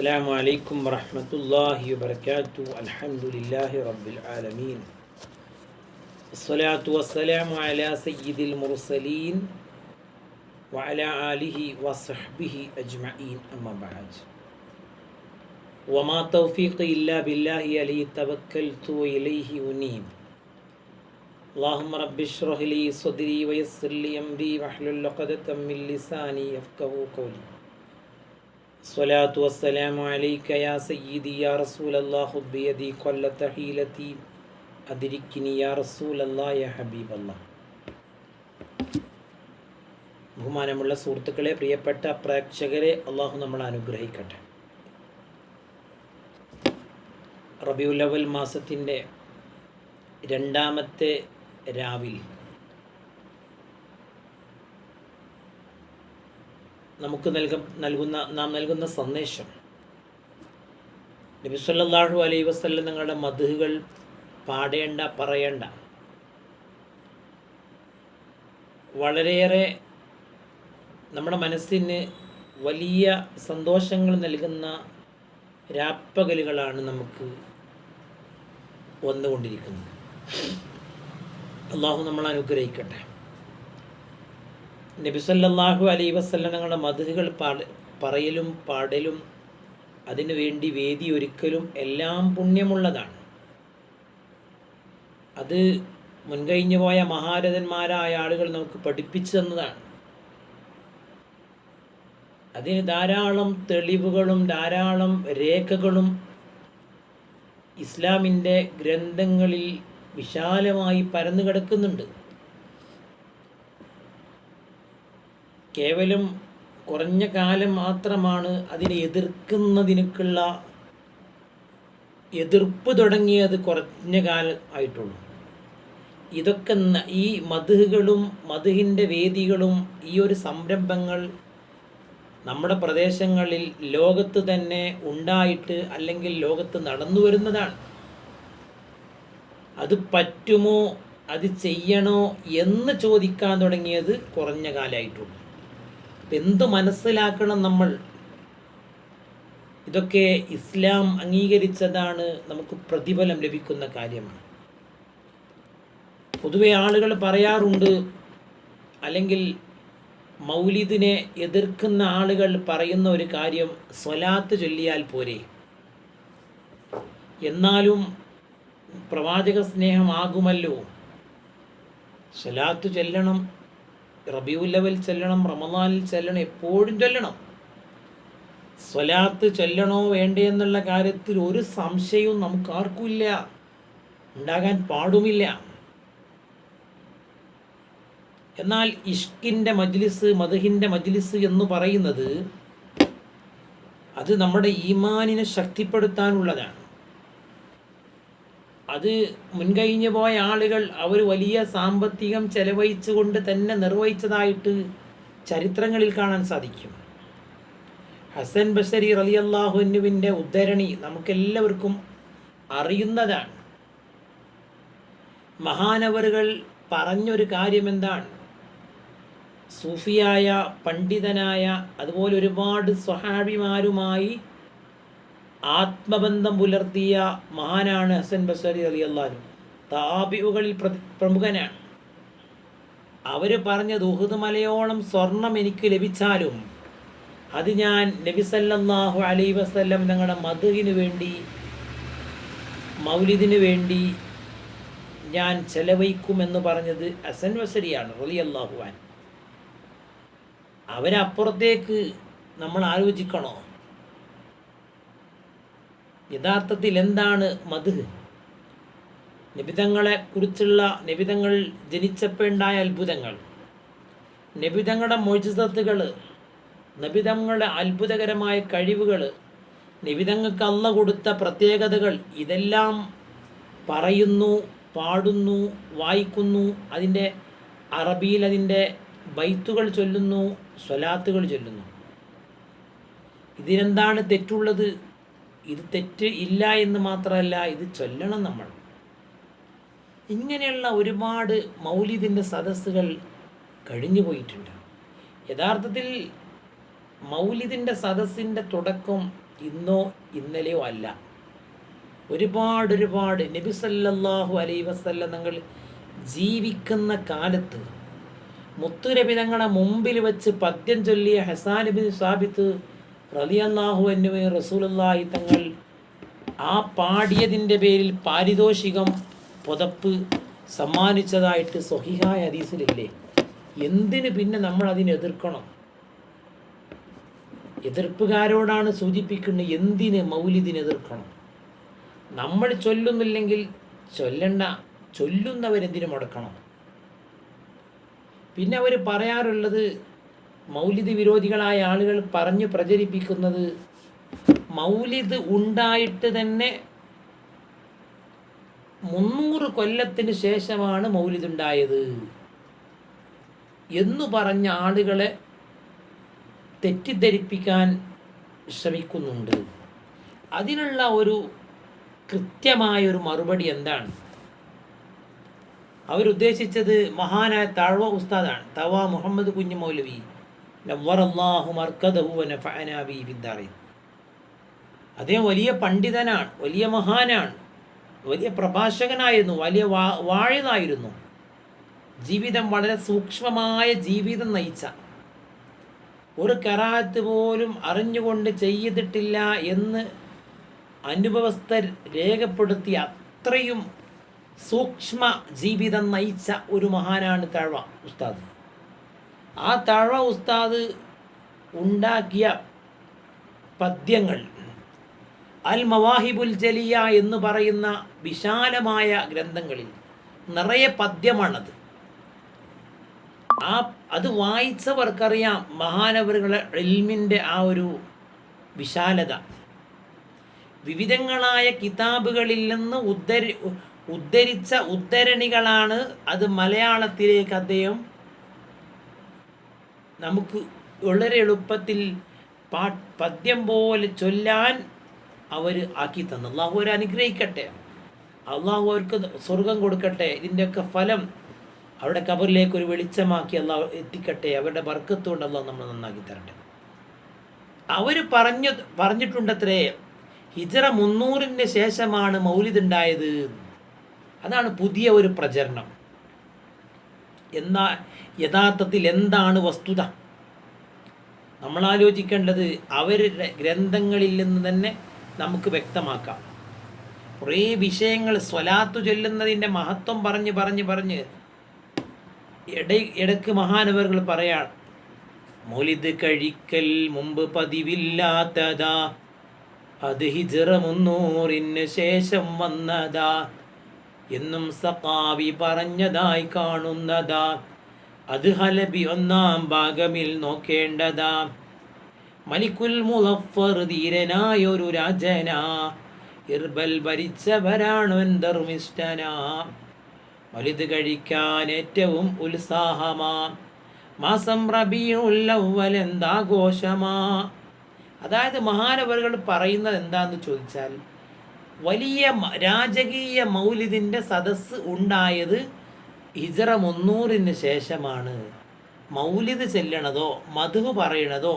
السلام عليكم ورحمة الله وبركاته. الحمد لله رب العالمين. الصلاة والسلام على سيد المرسلين وعلى آله وصحبه أجمعين. أما بعد وما توفيقي إلا بالله عليه توكلت وإليه أنيب اللهم رب اشرح لي صدري ويسر لي أمري. واحلل عقدة من لساني يفقهوا قولي. الصلاة والسلام عليك يا سيدي يا رسول الله خذ بيدي قلة حيلتي أدركني يا رسول الله يا حبيب الله ബഹുമാനമുള്ള സുഹൃത്തുക്കളെ പ്രിയപ്പെട്ട പ്രേക്ഷകരെ അള്ളാഹു നമ്മൾ അനുഗ്രഹിക്കട്ടെ റബിയുലവൽ മാസത്തിൻ്റെ രണ്ടാമത്തെ രാവിൽ നമുക്ക് നൽക നൽകുന്ന നാം നൽകുന്ന സന്ദേശം. നബി സല്ലല്ലാഹു അലൈഹി വസല്ലം നിങ്ങളുടെ മധുകൾ പാടേണ്ട പറയേണ്ട. വളരെയേറെ നമ്മുടെ മനസ്സിന് വലിയ സന്തോഷങ്ങൾ നൽകുന്ന രാപ്പകലുകളാണ് നമുക്ക് വന്നുകൊണ്ടിരിക്കുന്നത്. അള്ളാഹു നമ്മൾ അനുഗ്രഹിക്കട്ടെ. നബിസല്ലാഹു അലൈ വസല്ലങ്ങളുടെ മധുകൾ പറയലും പാടലും അതിനു വേണ്ടി വേദി ഒരുക്കലും എല്ലാം പുണ്യമുള്ളതാണ്. അത് മുൻകഴിഞ്ഞു പോയ മഹാരഥന്മാരായ ആളുകൾ നമുക്ക് പഠിപ്പിച്ചു തന്നതാണ്. അതിന് ധാരാളം തെളിവുകളും ധാരാളം രേഖകളും ഇസ്ലാമിന്റെ ഗ്രന്ഥങ്ങളിൽ വിശാലമായി പരന്നു കിടക്കുന്നുണ്ട് കേവലം കുറഞ്ഞ കാലം മാത്രമാണ് അതിനെ എതിർക്കുന്നതിനൊക്കെയുള്ള എതിർപ്പ് തുടങ്ങിയത് കുറഞ്ഞ കാലം ആയിട്ടുള്ളൂ. ഇതൊക്കെ ഈ മധുഹുകളും മധുഹിന്റെ വേദികളും ഈ ഒരു സംരംഭങ്ങൾ നമ്മുടെ പ്രദേശങ്ങളിൽ ലോകത്ത് തന്നെ ഉണ്ടായിട്ട് അല്ലെങ്കിൽ ലോകത്ത് നടന്നു വരുന്നതാണ്. അത് പറ്റുമോ? അത് ചെയ്യണോ? എന്ന് ചോദിക്കാൻ തുടങ്ങിയത് കുറഞ്ഞ കാലമായിട്ടുള്ളൂ. എന്ത് മനസ്സിലാക്കണം നമ്മൾ? ഇതൊക്കെ ഇസ്ലാം അംഗീകരിച്ചതാണ് നമുക്ക് പ്രതിഫലം ലഭിക്കുന്ന കാര്യമാണ്. പൊതുവെ ആളുകൾ പറയാറുണ്ട് അല്ലെങ്കിൽ മൗലിദിനെ എതിർക്കുന്ന ആളുകൾ പറയുന്ന ഒരു കാര്യം സ്വലാത്ത് ചൊല്ലിയാൽ പോരെ. എന്നാലും പ്രവാചക സ്നേഹമാകുമല്ലോ. സ്വലാത്ത് ചെല്ലണം റബിയുല്ലവൽ ചെല്ലണം റമദാനിൽ ചെല്ലണം എപ്പോഴും ചൊല്ലണം. സ്വലാത്ത് ചൊല്ലണോ വേണ്ടേ എന്നുള്ള കാര്യത്തിൽ ഒരു സംശയവും നമുക്ക് ആർക്കുമില്ല ഉണ്ടാകാൻ പാടുമില്ല. എന്നാൽ ഇഷ്കിന്റെ മജ്ലിസ് മധുഹിന്റെ മജ്ലിസ് എന്ന് പറയുന്നത് അത് നമ്മുടെ ഈമാനിനെ ശക്തിപ്പെടുത്താനുള്ളതാണ്. അത് മുൻകഴിഞ്ഞു പോയ ആളുകൾ അവർ വലിയ സാമ്പത്തികം ചെലവഴിച്ചുകൊണ്ട് തന്നെ നിർവഹിച്ചതായിട്ട് ചരിത്രങ്ങളിൽ കാണാൻ സാധിക്കും. ഹസൻ ബഷരി റലി അള്ളാഹുനുവിന്റെ ഉദ്ധരണി നമുക്കെല്ലാവർക്കും അറിയുന്നതാണ്. മഹാനവറുകൾ പറഞ്ഞൊരു കാര്യം എന്താണ് സൂഫിയായ പണ്ഡിതനായ അതുപോലെ ഒരുപാട് സ്വഹാബിമാരുമായി ആത്മബന്ധം പുലർത്തിയ മഹാനാണ് ഹസൻ ബസരി അലി അള്ളാഹു താബിയുകളിൽ പ്ര- പ്രമുഖനാണ്. അവർ പറഞ്ഞ ഉഹുദ് മലയോളം സ്വർണം എനിക്ക് ലഭിച്ചാലും അത് ഞാൻ നബിസല്ലാഹു അലൈ വസല്ലം ഞങ്ങളുടെ മധുവിന് വേണ്ടി മൗലിദിന് വേണ്ടി ഞാൻ ചെലവഴിക്കുമെന്ന് പറഞ്ഞത് ഹസൻ വസരിയാണ് റലി അള്ളാഹുവാൻ അവരപ്പുറത്തേക്ക് നമ്മൾ ആലോചിക്കണോ? യഥാർത്ഥത്തിൽ എന്താണ് മധു നിബിതങ്ങളെ കുറിച്ചുള്ള നിബിതങ്ങൾ ജനിച്ചപ്പോഴുണ്ടായ അത്ഭുതങ്ങൾ. നിബിതങ്ങളുടെ മൊഴിസത്തുകൾ നിബിതങ്ങളുടെ അത്ഭുതകരമായ കഴിവുകൾ നിബിതങ്ങൾക്ക് അല്ല കൊടുത്ത പ്രത്യേകതകൾ ഇതെല്ലാം പറയുന്നു പാടുന്നു വായിക്കുന്നു അതിന്റെ അറബിയിൽ അതിന്റെ ബൈത്തുകൾ ചൊല്ലുന്നു സ്വലാത്തുകൾ ചൊല്ലുന്നു. ഇതിനെന്താണ് തെറ്റുള്ളത്? ഇത് തെറ്റ് ഇല്ല എന്ന് മാത്രമല്ല ഇത് ചൊല്ലണം നമ്മൾ. ഇങ്ങനെയുള്ള ഒരുപാട് മൗലിദിന്റെ സദസ്സുകൾ കഴിഞ്ഞു പോയിട്ടുണ്ട്. യഥാർത്ഥത്തിൽ മൗലിദിന്റെ സദസ്സിന്റെ തുടക്കം ഇന്നോ ഇന്നലെയോ അല്ല. ഒരുപാട് ഒരുപാട് നബി സല്ലല്ലാഹു അലൈ വസല്ല നിങ്ങൾ ജീവിക്കുന്ന കാലത്ത് മുത്തുരപിതങ്ങളെ മുമ്പിൽ വെച്ച് പദ്യം ചൊല്ലിയ ഹസാൻ സാബിത്ത് റലിയല്ലാഹു എന്നുവെ റസൂലുള്ളാഹി തങ്ങൾ ആ പാടിയതിന്റെ പേരിൽ പാരിതോഷികം പുതപ്പ് സമ്മാനിച്ചതായിട്ട് സ്വഹിഹായ ഹദീസിലില്ലേ? എന്തിന് പിന്നെ നമ്മൾ അതിനെ എതിർക്കണം? എതിർപ്പുകാരോടാണ് സൂചിപ്പിക്കുന്നത് എന്തിന് മൗലിദിനെ എതിർക്കണം? നമ്മൾ ചൊല്ലുന്നില്ലെങ്കിൽ ചൊല്ലണ്ട ചൊല്ലുന്നവരെന്തിനു മുടക്കണം? പിന്നെ അവർ പറയാറുള്ളത് മൗലിദ് വിരോധികളായ ആളുകൾ പറഞ്ഞു പ്രചരിപ്പിക്കുന്നത് മൗലിദ് ഉണ്ടായിട്ട് തന്നെ മുന്നൂറ് കൊല്ലത്തിന് ശേഷമാണ് മൗലിദ് ഉണ്ടായത്. എന്നു പറഞ്ഞ ആളുകളെ തെറ്റിദ്ധരിപ്പിക്കാൻ ശ്രമിക്കുന്നുണ്ട്. അതിനുള്ള ഒരു കൃത്യമായ ഒരു മറുപടി എന്താണ്? അവരുദ്ദേശിച്ചത് മഹാനായ താഴ്വ ഉസ്താദാണ്. തവ മുഹമ്മദ് കുഞ്ഞു മൗലവി അദ്ദേഹം വലിയ പണ്ഡിതനാണ് വലിയ മഹാനാണ് വലിയ പ്രഭാഷകനായിരുന്നു വലിയ വാ വാഴിതായിരുന്നു ജീവിതം വളരെ സൂക്ഷ്മമായ ജീവിതം നയിച്ച. ഒരു കറാത്ത് പോലും അറിഞ്ഞുകൊണ്ട് ചെയ്തിട്ടില്ല എന്ന് അനുഭവസ്ഥർ രേഖപ്പെടുത്തിയ അത്രയും സൂക്ഷ്മ ജീവിതം നയിച്ച ഒരു മഹാനാണ് താഴ്വ ഉസ്താദ്. ആ താഴ്വ ഉസ്താദ് ഉണ്ടാക്കിയ പദ്യങ്ങൾ. അൽ മവാഹിബുൽ ജലിയ എന്ന് പറയുന്ന വിശാലമായ ഗ്രന്ഥങ്ങളിൽ നിറയെ പദ്യമാണത്. ആ അത് വായിച്ചവർക്കറിയാം മഹാനവറുകളെ എൽമിന്റെ ആ ഒരു വിശാലത. വിവിധങ്ങളായ കിതാബുകളിൽ നിന്ന് ഉദ്ധരി ഉദ്ധരിച്ച ഉദ്ധരണികളാണ് അത് മലയാളത്തിലേക്ക് അദ്ദേഹം നമുക്ക് വളരെ എളുപ്പത്തിൽ പാ പദ്യം പോലെ ചൊല്ലാൻ അവർ ആക്കി തന്നു. അള്ളാഹു അവർ അനുഗ്രഹിക്കട്ടെ. അള്ളാഹു അവർക്ക് സ്വർഗം കൊടുക്കട്ടെ. ഇതിന്റെയൊക്കെ ഫലം അവരുടെ കബറിലേക്ക് ഒരു വെളിച്ചമാക്കി അള്ളാഹു എത്തിക്കട്ടെ. അവരുടെ വർക്കത്തുകൊണ്ട് അള്ളാഹു നമ്മൾ നന്നാക്കി തരട്ടെ. അവർ പറഞ്ഞു പറഞ്ഞിട്ടുണ്ടത്രേ ഹിജറ മുന്നൂറിന് ശേഷമാണ് മൗലിദ് ഉണ്ടായത്. അതാണ് പുതിയ ഒരു പ്രചരണം. എന്നാ യഥാർത്ഥത്തിൽ എന്താണ് വസ്തുത? നമ്മൾ ആലോചിക്കേണ്ടത് അവരുടെ ഗ്രന്ഥങ്ങളിൽ നിന്ന് തന്നെ നമുക്ക് വ്യക്തമാക്കാം. കുറേ വിഷയങ്ങൾ സ്വലാത്തു ചൊല്ലുന്നതിന്റെ മഹത്വം പറഞ്ഞ് പറഞ്ഞ് പറഞ്ഞ് ഇട ഇടയ്ക്ക് മഹാനവർകൾ പറയാൻ മൊലിത് കഴിക്കൽ മുമ്പ് പതിവില്ലാത്തതാ അത് ഹിജറ മുന്നൂറിന് ശേഷം വന്നതാ എന്നും സഖാവി പറഞ്ഞതായി കാണുന്നതാ. അത് ഹലബി ഒന്നാം ഭാഗമിൽ നോക്കേണ്ടതാ. മലിക്കുൽ മുഹഫർ ധീരനായൊരു രാജനാ. ഇർബൽ ഭരിച്ചവരാണവൻ ധർമ്മിഷ്ഠനാ. വലുത് കഴിക്കാൻ ഏറ്റവും ഉത്സാഹമാ. മാസം റബിയുള്ളവൽ എന്താഘോഷമാ. അതായത് മഹാനവറുകൾ പറയുന്നത് എന്താന്ന് ചോദിച്ചാൽ വലിയ രാജകീയ മൗലിദിന്റെ സദസ്സ് ഉണ്ടായത് ഹിജറ മുന്നൂറിന് ശേഷമാണ്. മൗലിദ് ചെല്ലണതോ മധു പറയണതോ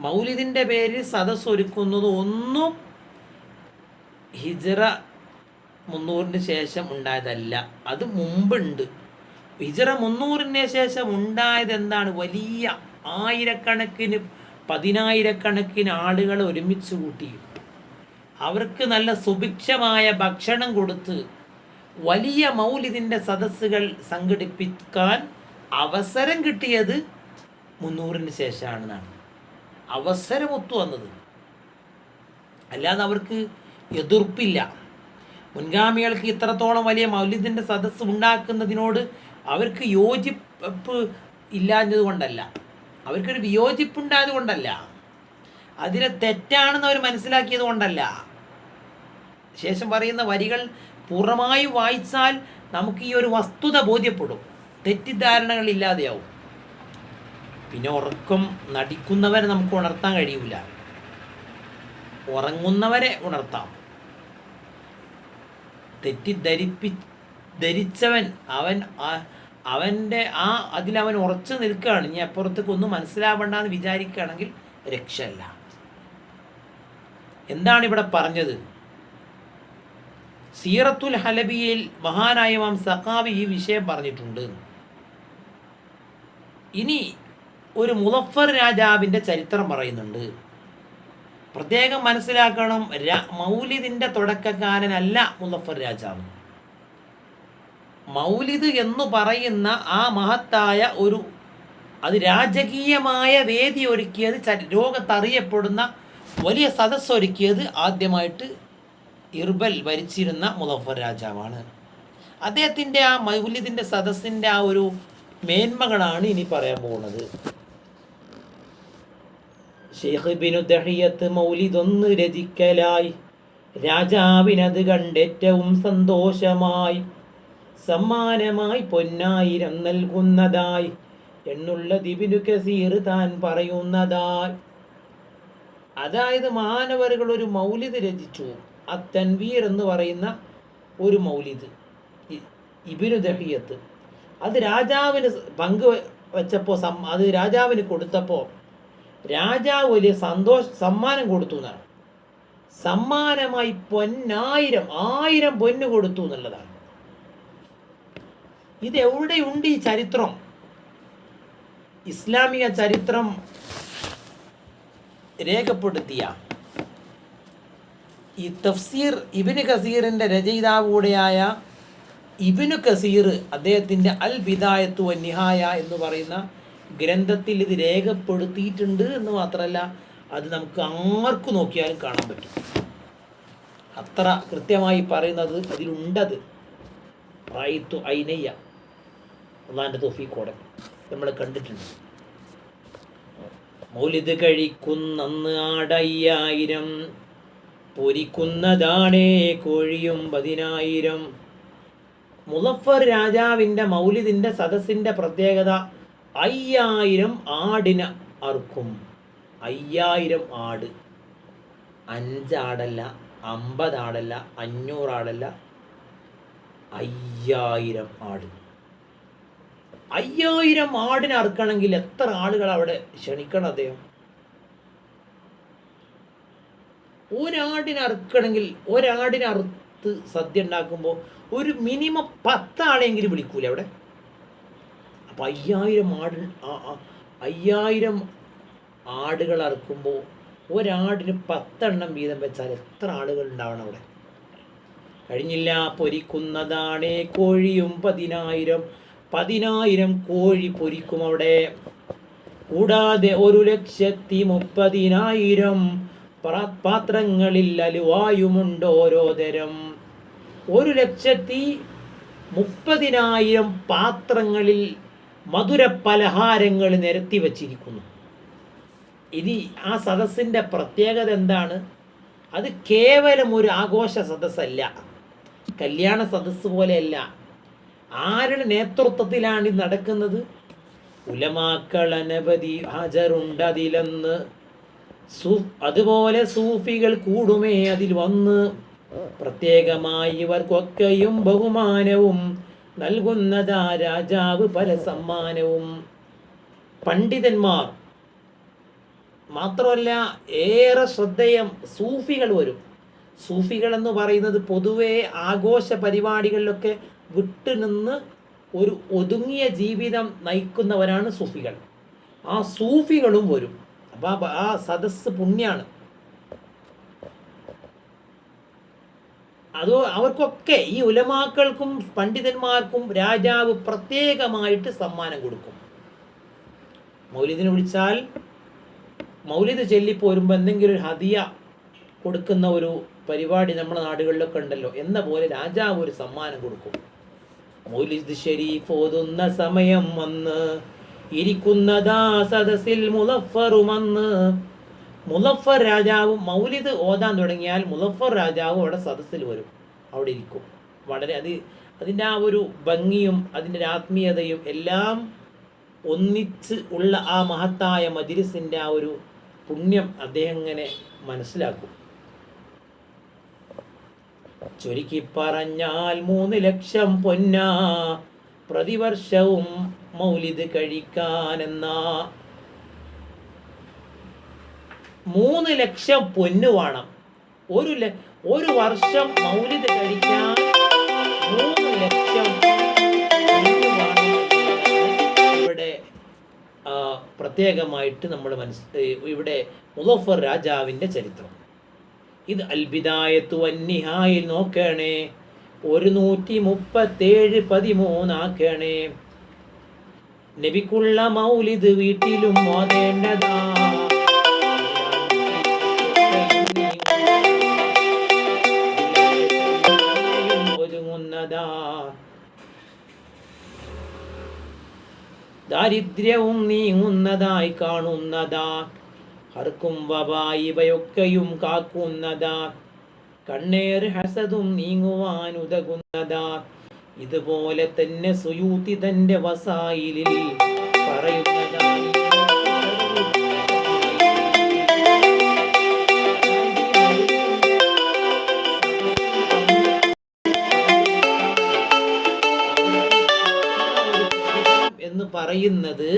മൗലിദിന്റെ പേരിൽ സദസ് ഒരുക്കുന്നതോ ഒന്നും ഹിജറ മുന്നൂറിന് ശേഷം ഉണ്ടായതല്ല. അത് മുമ്പുണ്ട്. ഹിജറ മുന്നൂറിന് ശേഷം ഉണ്ടായത് എന്താണ് വലിയ ആയിരക്കണക്കിന് പതിനായിരക്കണക്കിന് ആളുകൾ ഒരുമിച്ച് കൂട്ടി. അവർക്ക് നല്ല സുഭിക്ഷമായ ഭക്ഷണം കൊടുത്ത് വലിയ മൗലിദിന്റെ സദസ്സുകൾ സംഘടിപ്പിക്കാൻ അവസരം കിട്ടിയത് മുന്നൂറിന് ശേഷമാണെന്നാണ്. അവസരം ഒത്തു വന്നത്. അല്ലാതെ അവർക്ക് എതിർപ്പില്ല. മുൻഗാമികൾക്ക് ഇത്രത്തോളം വലിയ മൗലിദിന്റെ സദസ്സ് ഉണ്ടാക്കുന്നതിനോട് അവർക്ക് യോജിപ്പ് ഇല്ലാഞ്ഞത് കൊണ്ടല്ല. അവർക്കൊരു വിയോജിപ്പുണ്ടായത് കൊണ്ടല്ല. അതിനെ തെറ്റാണെന്ന് അവർ മനസ്സിലാക്കിയത് കൊണ്ടല്ല. ശേഷം പറയുന്ന വരികൾ പൂർണമായും വായിച്ചാൽ നമുക്ക് ഈ ഒരു വസ്തുത ബോധ്യപ്പെടും. തെറ്റിദ്ധാരണകൾ ഇല്ലാതെയാവും. പിന്നെ ഉറക്കം നടിക്കുന്നവരെ നമുക്ക് ഉണർത്താൻ കഴിയില്ല ഉറങ്ങുന്നവരെ ഉണർത്താം. തെറ്റിദ്ധരിപ്പി ധരിച്ചവൻ അവൻ അവന്റെ ആ അതിലവൻ ഉറച്ചു നിൽക്കുകയാണ്. ഇനി അപ്പുറത്തേക്ക് ഒന്നും മനസ്സിലാവണ്ടെന്ന് വിചാരിക്കുകയാണെങ്കിൽ രക്ഷയല്ല. എന്താണ് ഇവിടെ പറഞ്ഞത്? സീറത്തുൽ ഹലബിയിൽ മഹാനായ മാം സഖാവി ഈ വിഷയം പറഞ്ഞിട്ടുണ്ട്. ഇനി ഒരു മുലഫർ രാജാവിന്റെ ചരിത്രം പറയുന്നുണ്ട്. പ്രത്യേകം മനസ്സിലാക്കണം മൗലിദിന്റെ തുടക്കക്കാരനല്ല മുലഫർ രാജാവ്. മൗലിദ് എന്ന് പറയുന്ന ആ മഹത്തായ ഒരു അത് രാജകീയമായ വേദി ഒരുക്കിയത് ലോകത്തറിയപ്പെടുന്ന വലിയ സദസ്സൊരുക്കിയത് ആദ്യമായിട്ട് ഇർബൽ ഭരിച്ചിരുന്ന മുലഫർ രാജാവാണ്. അദ്ദേഹത്തിന്റെ ആ മൗല്യത്തിന്റെ സദസ്സിന്റെ ആ ഒരു മേന്മകളാണ് ഇനി പറയാൻ പോകുന്നത്. ഷെയ്ഖ് ബിനു ദഹിയത്ത് മൗലിദൊന്ന് രചിക്കലായി. രാജാവിനത് കണ്ടേറ്റവും സന്തോഷമായി. സമ്മാനമായി പൊന്നായിരം നൽകുന്നതായി. എന്നുള്ള ദിബിനു കസീർ താൻ പറയുന്നതായി. അതായത് മാനവരുകൾ ഒരു മൗലിദ് രചിച്ചു. അത്തൻവീർ എന്ന് പറയുന്ന ഒരു മൗലിദ് ഇബിനു ദഹിയത്ത്. അത് രാജാവിന് പങ്ക് വെച്ചപ്പോൾ സം അത് രാജാവിന് കൊടുത്തപ്പോൾ രാജാവ് വലിയ സന്തോഷ സമ്മാനം കൊടുത്തു എന്നാണ്. സമ്മാനമായി പൊന്നായിരം ആയിരം പൊന്ന് കൊടുത്തു എന്നുള്ളതാണ്. ഇത് എവിടെയുണ്ട് ഈ ചരിത്രം? ഇസ്ലാമിക ചരിത്രം രേഖപ്പെടുത്തിയ ഈ തഫ്സീർ ഇബിന് കസീറിന്റെ രചയിതാവ് കൂടെയായ ഇബിനു കസീർ അദ്ദേഹത്തിന്റെ അൽ ബിദായത്തു വ നിഹായ എന്ന് പറയുന്ന ഗ്രന്ഥത്തിൽ ഇത് രേഖപ്പെടുത്തിയിട്ടുണ്ട് എന്ന് മാത്രമല്ല അത് നമുക്ക് ആർക്ക് നോക്കിയാലും കാണാൻ പറ്റും. അത്ര കൃത്യമായി പറയുന്നത് അതിലുണ്ടത്. റായിത്തു ഐനയ്യ. അള്ളാന്റെ തൊഫീക്കോടെ നമ്മൾ കണ്ടിട്ടുണ്ട്. മൗലിത് കഴിക്കുന്നന്ന് ആടയ്യായിരം പൊരിക്കുന്നതാണേ കോഴിയും പതിനായിരം. മുസഫർ രാജാവിന്റെ മൗലിദിന്റെ സദസ്സിന്റെ പ്രത്യേകത അയ്യായിരം ആടിന് അറുക്കും. അയ്യായിരം ആട്. അഞ്ചാടല്ല അമ്പതാടല്ല അഞ്ഞൂറാടല്ല അയ്യായിരം ആട്. അയ്യായിരം ആടിനെ അറുക്കണമെങ്കിൽ എത്ര ആളുകൾ അവിടെ ക്ഷണിക്കണം അദ്ദേഹം? ഒരാടിനെ അറുക്കണമെങ്കിൽ ഒരാടിനെ അറുത്ത് സദ്യ ഉണ്ടാക്കുമ്പോൾ ഒരു മിനിമം പത്താളെങ്കിലും വിളിക്കൂലേ അവിടെ? അപ്പം അയ്യായിരം ആട് അയ്യായിരം ആടുകൾ അറുക്കുമ്പോൾ ഒരാടിന് പത്തെണ്ണം വീതം വെച്ചാൽ എത്ര ആളുകൾ ഉണ്ടാവണം അവിടെ? കഴിഞ്ഞില്ല പൊരിക്കുന്നതാണേ കോഴിയും പതിനായിരം പതിനായിരം കോഴി പൊരിക്കും അവിടെ. കൂടാതെ ഒരു ലക്ഷത്തി മുപ്പതിനായിരം പാത്രങ്ങളിൽ അലുവായുമുണ്ട് ഓരോതരം ഒരു ലക്ഷത്തി മുപ്പതിനായിരം പാത്രങ്ങളിൽ മധുര പലഹാരങ്ങൾ നിരത്തി വച്ചിരിക്കുന്നു. ഇനി ആ സദസ്സിന്റെ പ്രത്യേകത എന്താണ്? അത് കേവലം ഒരു ആഘോഷ സദസ്സല്ല. കല്യാണ സദസ്സ് പോലെയല്ല. ആരുടെ നേതൃത്വത്തിലാണ് ഇത് നടക്കുന്നത്? ഉലമാക്കൾ അനവധി ഹാജറുണ്ട് അതിലെന്ന്. സൂ അതുപോലെ സൂഫികൾ കൂടുമേ അതിൽ വന്ന്. പ്രത്യേകമായി ഇവർക്കൊക്കെയും ബഹുമാനവും നൽകുന്നതാ രാജാവ് പല സമ്മാനവും. പണ്ഡിതന്മാർ മാത്രമല്ല ഏറെ ശ്രദ്ധേയം സൂഫികൾ വരും. സൂഫികൾ എന്ന് പറയുന്നത് പൊതുവേ ആഘോഷ പരിപാടികളിലൊക്കെ വിട്ടുനിന്ന് ഒരു ഒതുങ്ങിയ ജീവിതം നയിക്കുന്നവരാണ് സൂഫികൾ. ആ സൂഫികളും വരും. അപ്പം ആ സദസ്സ് പുണ്യാണ്. അതോ അവർക്കൊക്കെ ഈ ഉലമാക്കൾക്കും പണ്ഡിതന്മാർക്കും രാജാവ് പ്രത്യേകമായിട്ട് സമ്മാനം കൊടുക്കും. മൗലിദിനെ വിളിച്ചാൽ മൗലിദ് ചൊല്ലിപ്പോരുമ്പോൾ എന്തെങ്കിലും ഒരു ഹതിയ കൊടുക്കുന്ന ഒരു പരിപാടി നമ്മുടെ നാടുകളിലൊക്കെ ഉണ്ടല്ലോ എന്ന പോലെ രാജാവ് ഒരു സമ്മാനം കൊടുക്കും. മൗലിദ് ഷെരീഫ് ഓതുന്ന സമയം വന്ന് ഇരിക്കുന്നതാ സദസ്സിൽ മുലഫറുമെന്ന്. മുലഫർ രാജാവ് മൗലിദ് ഓതാൻ തുടങ്ങിയാൽ മുലഫർ രാജാവ് അവിടെ സദസ്സിൽ വരും. അവിടെ ഇരിക്കും. വളരെ അത് അതിന്റെ ആ ഒരു ഭംഗിയും അതിന്റെ ആത്മീയതയും എല്ലാം ഒന്നിച്ച് ഉള്ള ആ മഹത്തായ മജിരിസിന്റെ ആ ഒരു പുണ്യം അദ്ദേഹം ഇങ്ങനെ മനസ്സിലാക്കും. ചുരുക്കി പറഞ്ഞാൽ മൂന്ന് ലക്ഷം പൊന്നാ. പ്രതിവർഷവും മൗലിദ് കഴിക്കാനെന്ന മൂന്ന് ലക്ഷം പൊന്ന് വേണം. ഒരു ഒരു വർഷം മൗലിദ് കഴിക്കാൻ മൂന്ന് ലക്ഷം ഇവിടെ പ്രത്യേകമായിട്ട് നമ്മൾ മനസ് ഇവിടെ മുദഫർ രാജാവിന്റെ ചരിത്രം. ഇത് അൽബിദായത്തു വന്നിഹായിൽ നോക്കണേ. ഒരു നൂറ്റി മുപ്പത്തേഴ് പതിമൂന്നാക്കണേ നബിക്കുള്ള മൗലിദ് വീട്ടിലും ഓതേണ്ടതാ. ദാരിദ്ര്യവും നീങ്ങുന്നതായി കാണുന്നതാ. ഹർക്കും വബായി ഇവയൊക്കെയും കാക്കുന്നതാ. കണ്ണേർ ഹസതും നീങ്ങുവാൻ ഉതകുന്നതാ ഇതുപോലെ തന്നെ സുയൂത്തി തന്റെ വസായിലിൽ പറയുന്നതാ എന്ന് പറയുന്നത്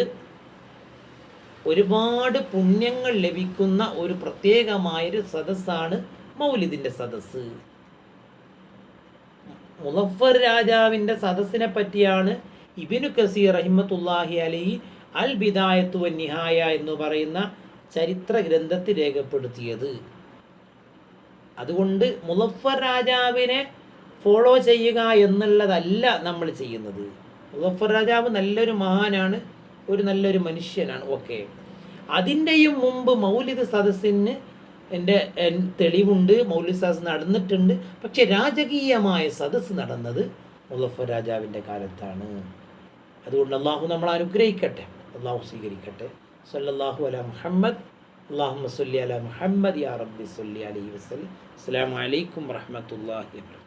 ഒരുപാട് പുണ്യങ്ങൾ ലഭിക്കുന്ന ഒരു പ്രത്യേകമായൊരു സദസ്സാണ് മൗലിദിന്റെ സദസ്സ്. മുലഫർ രാജാവിന്റെ സദസ്സിനെ പറ്റിയാണ് ഇബിനു കസീർ റഹിമത്തുല്ലാഹി അലി അൽ ബിദായത്തു വൻ നിഹായ എന്ന് പറയുന്ന ചരിത്ര ഗ്രന്ഥത്തിൽ രേഖപ്പെടുത്തിയത്. അതുകൊണ്ട് മുലഫർ രാജാവിനെ ഫോളോ ചെയ്യുക എന്നുള്ളതല്ല നമ്മൾ ചെയ്യുന്നത്. മുലഫർ രാജാവ് നല്ലൊരു മഹാനാണ് ഒരു നല്ലൊരു മനുഷ്യനാണ്. ഓക്കെ അതിന്റെയും മുമ്പ് മൗലിക സദസ്സിന് എന്റെ തെളിവുണ്ട് മൗലിസാസ് നടന്നിട്ടുണ്ട്. പക്ഷെ രാജകീയമായ സദസ്സ് നടന്നത് മുലഫർ രാജാവിന്റെ കാലത്താണ്. അതുകൊണ്ട് അള്ളാഹു നമ്മൾ അനുഗ്രഹിക്കട്ടെ അള്ളാഹു സ്വീകരിക്കട്ടെ. സല്ലാഹു അല മുഹമ്മദ് അള്ളാഹു സല്ലി അല മുഹമ്മദ് യാ റബ്ബി സല്ലി അലൈഹി വസല്ലം. അസ്സലാമു അലൈക്കും വറഹ്മത്തുള്ളാഹി വബറകാതുഹു